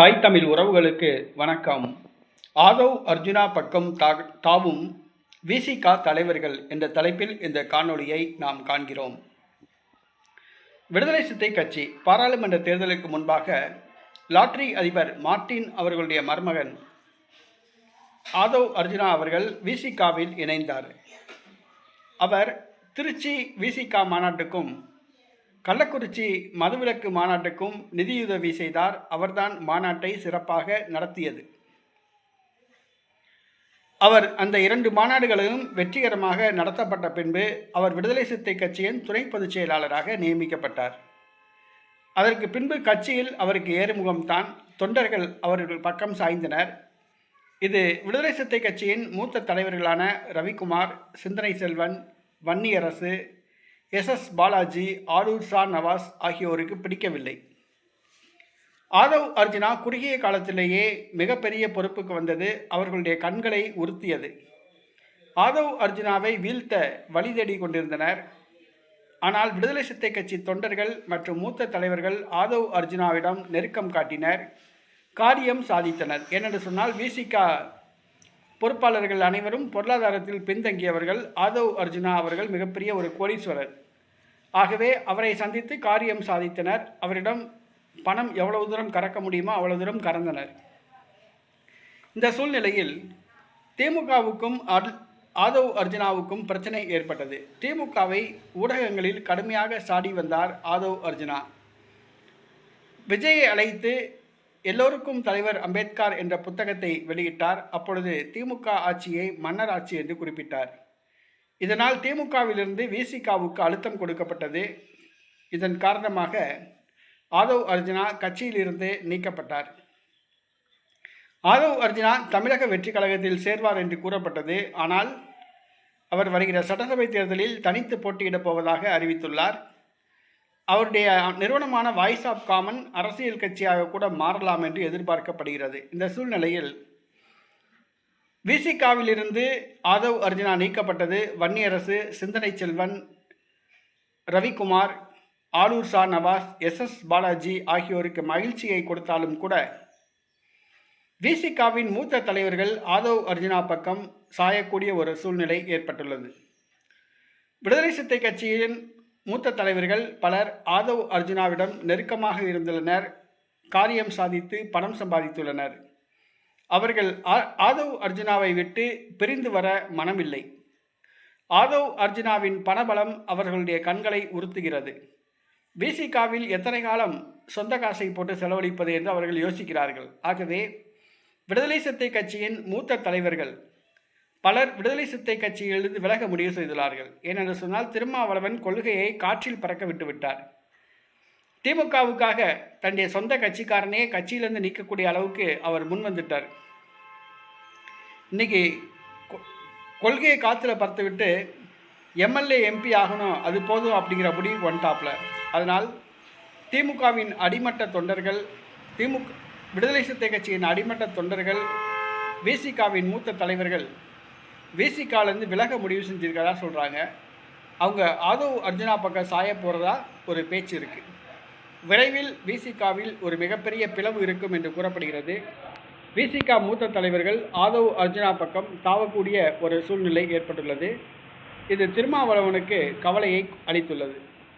தாய் தமிழ் உறவுகளுக்கு வணக்கம். ஆதவ் அர்ஜுனா பக்கம் தா- தாவும் விசிகா தலைவர்கள் என்ற தலைப்பில் இந்த காணொளியை நாம் காண்கிறோம். விடுதலை சித்தை கட்சி பாராளுமன்ற தேர்தலுக்கு முன்பாக லாட்டரி அதிபர் மார்ட்டின் அவர்களுடைய மருமகன் ஆதவ் அர்ஜுனா அவர்கள் விசிகாவில் இணைந்தார். அவர் திருச்சி விசிகா மாநாட்டுக்கும் கள்ளக்குறிச்சி மதுவிலக்கு மாநாட்டுக்கும் நிதியுதவி செய்தார். அவர்தான் மாநாட்டை சிறப்பாக நடத்தியது. அவர் அந்த இரண்டு மாநாடுகளிலும் வெற்றிகரமாக நடத்தப்பட்ட பின்பு அவர் விடுதலை சிறுத்தை கட்சியின் துணை பொதுச் செயலாளராக நியமிக்கப்பட்டார். அதற்கு பின்பு கட்சியில் அவருக்கு ஏறுமுகம்தான். தொண்டர்கள் அவர்கள் பக்கம் சாய்ந்தனர். இது விடுதலை சிறுத்தை கட்சியின் மூத்த தலைவர்களான ரவிக்குமார் சிந்தனை செல்வன் வன்னியரசு எஸ். எஸ். பாலாஜி ஆரூர் ஷா நவாஸ் ஆகியோருக்கு பிடிக்கவில்லை. ஆதவ் அர்ஜுனா குறுகிய காலத்திலேயே மிகப்பெரிய பொறுப்புக்கு வந்தது அவர்களுடைய கண்களை உறுத்தியது. ஆதவ் அர்ஜுனாவை வீழ்த்த வழி தேடி கொண்டிருந்தனர். ஆனால் விடுதலை சித்தை கட்சி தொண்டர்கள் மற்றும் மூத்த தலைவர்கள் ஆதவ் அர்ஜுனாவிடம் நெருக்கம் காட்டினர். காரியம் சாதித்தனர். ஏனென்று சொன்னால் விசிகா பொறுப்பாளர்கள் அனைவரும் பொருளாதாரத்தில் பின்தங்கியவர்கள். ஆதவ் அர்ஜுனா அவர்கள் மிகப்பெரிய ஒரு கோடீஸ்வரர். ஆகவே அவரை சந்தித்து காரியம் சாதித்தனர். அவரிடம் பணம் எவ்வளவு தூரம் கறக்க முடியுமோ அவ்வளவு தூரம் கறந்தனர். இந்த சூழ்நிலையில் திமுகவுக்கும் அர்- ஆதவ் அர்ஜுனாவுக்கும் பிரச்சனை ஏற்பட்டது. திமுகவை ஊடகங்களில் கடுமையாக சாடி வந்தார் ஆதவ் அர்ஜுனா. விஜயை அழைத்து எல்லோருக்கும் தலைவர் அம்பேத்கர் என்ற புத்தகத்தை வெளியிட்டார். அப்பொழுது திமுக ஆட்சியை மன்னர் ஆட்சி என்று குறிப்பிட்டார். இதனால் திமுகவிலிருந்து விசிகாவுக்கு அழுத்தம் கொடுக்கப்பட்டது. இதன் காரணமாக ஆதவ் அர்ஜுனா கட்சியிலிருந்து நீக்கப்பட்டார். ஆதவ் அர்ஜுனா தமிழக வெற்றி கழகத்தில் சேர்வார் என்று கூறப்பட்டது. ஆனால் அவர் வருகிற சட்டசபை தேர்தலில் தனித்து போட்டியிடப் போவதாக அறிவித்துள்ளார். அவருடைய நிறுவனமான வாய்ஸ் ஆஃப் காமன் அரசியல் கட்சியாக கூட மாறலாம் என்று எதிர்பார்க்கப்படுகிறது. இந்த சூழ்நிலையில் விசிகாவிலிருந்து ஆதவ் அர்ஜுனா நீக்கப்பட்டது. வன்னியரசு சிந்தனை செல்வன் ரவிக்குமார் ஆலூர் ஷா நவாஸ் எஸ் எஸ் பாலாஜி ஆகியோருக்கு மகிழ்ச்சியை கொடுத்தாலும் கூட விசிகாவின் மூத்த தலைவர்கள் ஆதவ் அர்ஜுனா பக்கம் சாயக்கூடிய ஒரு சூழ்நிலை ஏற்பட்டுள்ளது. விடுதலை சித்தை கட்சியின் மூத்த தலைவர்கள் பலர் ஆதவ் அர்ஜுனாவிடம் நெருக்கமாக இருந்துள்ளனர். காரியம் சாதித்து பணம் சம்பாதித்துள்ளனர். அவர்கள் ஆ- ஆதவ் அர்ஜுனாவை விட்டு பிரிந்து வர மனமில்லை. ஆதவ் அர்ஜுனாவின் பணபலம் அவர்களுடைய கண்களை உறுத்துகிறது. பிசிகாவில் எத்தனை காலம் சொந்த காசை போட்டு செலவழிப்பது என்று அவர்கள் யோசிக்கிறார்கள். ஆகவே விடுதலை சித்தை கட்சியின் மூத்த தலைவர்கள் பலர் விடுதலை சித்தை கட்சியிலிருந்து விலக முடிவு செய்துள்ளார்கள். ஏனென்று சொன்னால் திருமாவளவன் கொள்கையை காற்றில் பறக்க விட்டுவிட்டார் திமுகவுக்காக தன்னுடைய சொந்த கட்சிக்காரனே கட்சியிலேருந்து நிற்கக்கூடிய அளவுக்கு அவர் முன் வந்துட்டார். இன்னைக்கு கொ- கொள்கையை காற்றுல பறத்து விட்டு எம்எல்ஏ எம்பி ஆகணும் அது போதும் அப்படிங்கிற முடிவு வந்துட்டாப்ல. அதனால் திமுகவின் அடிமட்ட தொண்டர்கள் திமுக விடுதலை சிறுத்தை கட்சியின் அடிமட்ட தொண்டர்கள் விசிகாவின் மூத்த தலைவர்கள் விசிகாலேருந்து விலக முடிவு செஞ்சிருக்கிறதா சொல்கிறாங்க அவங்க ஆதவ் அர்ஜுனா பக்கம் சாய போகிறதா ஒரு பேச்சு இருக்குது விரைவில் விசிகாவில் ஒரு மிகப்பெரிய பிளவு இருக்கும் என்று கூறப்படுகிறது. விசிகா மூத்த தலைவர்கள் ஆதவ் அர்ஜுனா பக்கம் தாவக்கூடிய ஒரு சூழ்நிலை ஏற்பட்டுள்ளது. இது திருமாவளவனுக்கு கவலையை அளித்துள்ளது.